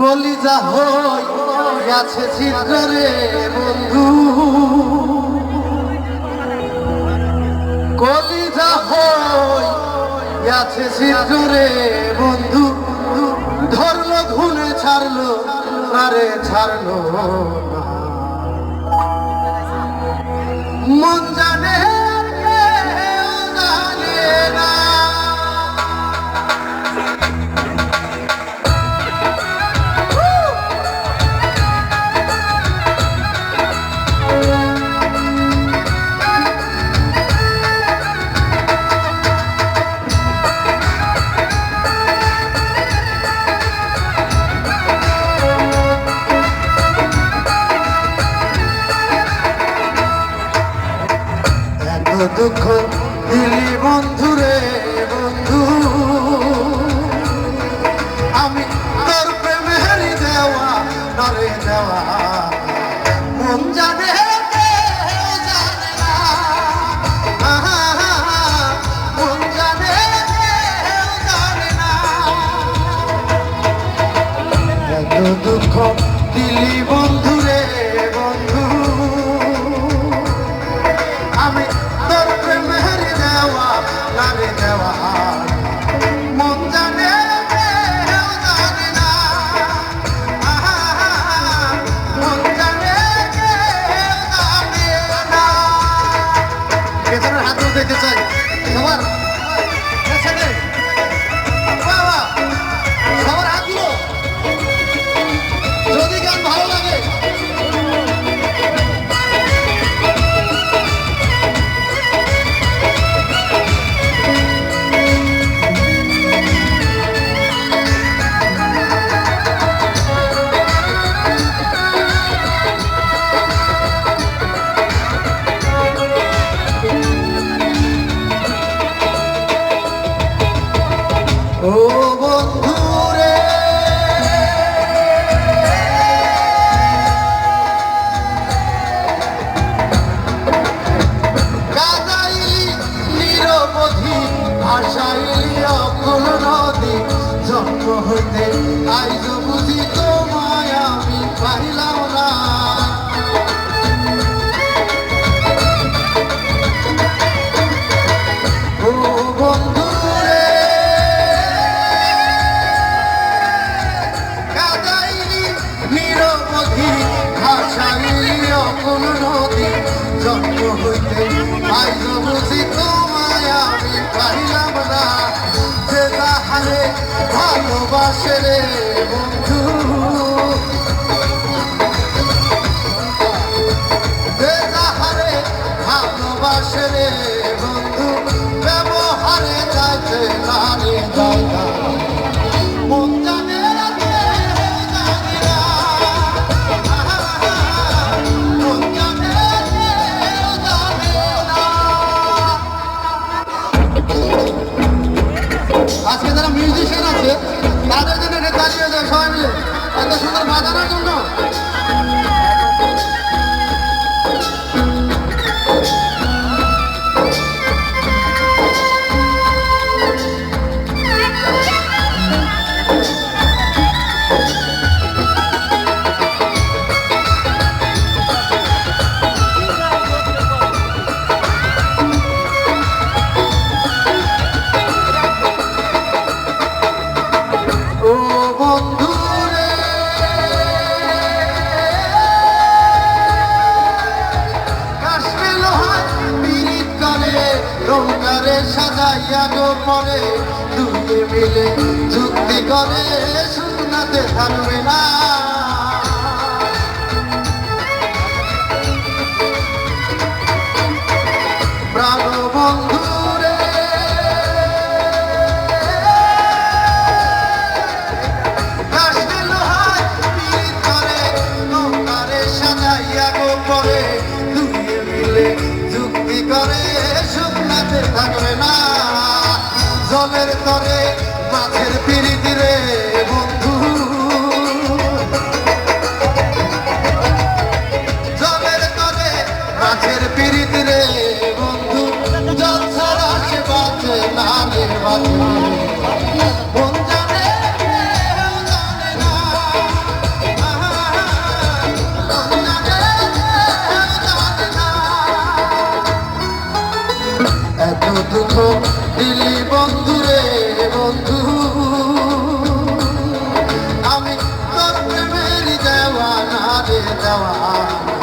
কলিজা হই আছে চিত্র বন্ধু কলিজা হই আছে চিত্র বন্ধু ধরলো ধুনে ছাড়লো আরে ছাড়লো। মন জানে দুঃখ দিলি বন্ধু রে বন্ধু। আমি তোর প্রেমের দেওয়া নরে দেওয়া। মন দুঃখ দিলি হইতে আইজ বুঝি তোমায় আমি পাইলাম না। নিরবধি ভাসাইলি অকুল নদী জন্ম হইতে ভালোবাসে রে বন্ধু। যে তাহারে ভালোবাসে রে। সবাই মিলে এত সুন্দর গো পরে দুই মিলে যুক্তি করে শুনাতে থাকবে না। জমের তরে মাছের পিড়ি দিলে বন্ধু। জমের তরে মাছের পিড়ি দিলে বন্ধু। জল ছাড়া সে বাঁচে না রে বাঁচে Oh, দেওয়ানা রে দেওয়ানা কোন